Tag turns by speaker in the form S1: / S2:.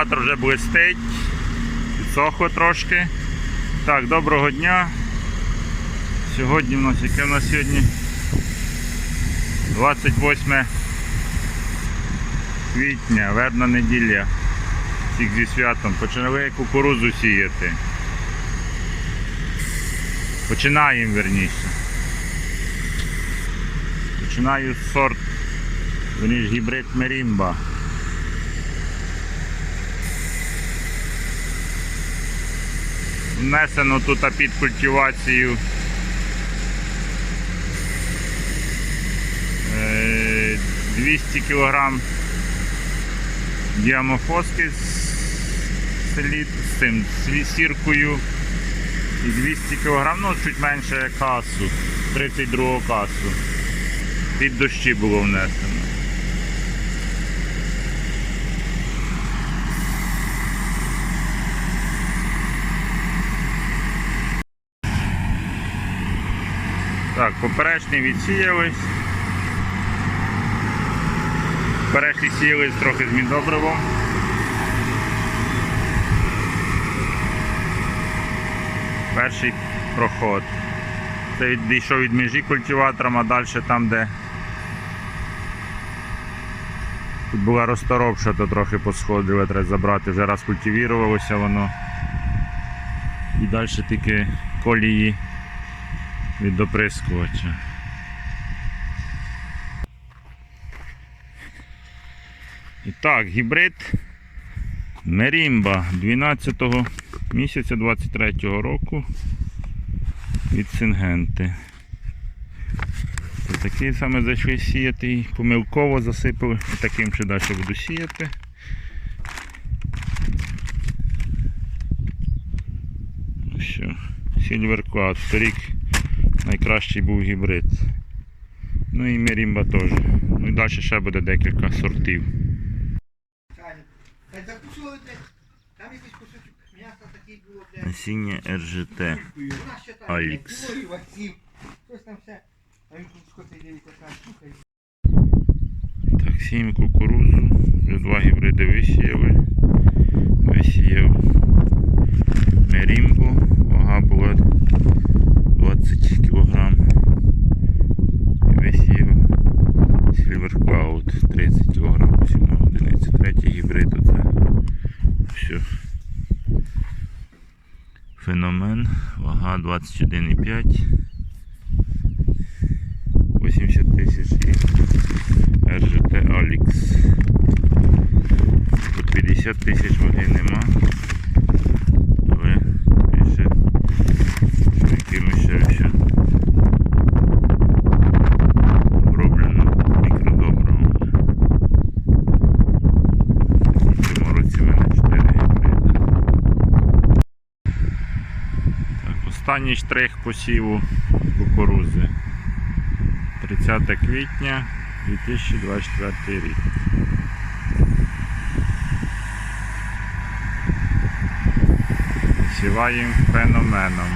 S1: Культиватор вже блистить, підсохло трошки. Так, доброго дня. Сьогодні в нас, яке в нас сьогодні? 28 квітня, вербна неділя. Всіх зі святом. Почали кукурудзу сіяти. Починаємо верніше. Починаю сорт, вони ж гібрид Мерімба. Внесено тут під культивацію е, 200 кг діамофоски з, селіт, з цим з сіркою і 200 кг, ну чуть менше касу, 32 касу. Під дощі було внесено. Так, поперечний відсіялись. Поперечний сіялись трохи з міндобривом. Перший проход. Це відійшов від межі культиватором, а далі там, де тут була розторопша, то трохи посходили, треба забрати, вже раз культивірувалося воно. І далі тільки колії від доприскувача. І так, гібрид Мерімба 12 місяця 23 року від Сингенти. Такий саме зайшли сіяти і помилково засипали. І таким ще далі буду сіяти. Що, Silver Cloud. Торік найкращий був гібрид. Ну і Мерімба теж. Ну і далі ще буде декілька сортів. Насіння РЖТ. Алікс. Так, сіємо кукурузу. Вже два гібриди висіяли. Висіяв Мерімбу. Вага була 20 кг. І висіяв Silver Cloud 30 кг посівна одиниця. Третій гібрид оце. Все. Феномен. Вага 21,5. 80 тисяч і РЖТ Алікс. Тут 50 тисяч води нема. Але більше якимось ще все оброблено мікродобривом. В цьому році в мене 4 гібриди. Так, останній штрих посіву кукурузи. 30 квітня 2024 рік. Сіваємо феноменом.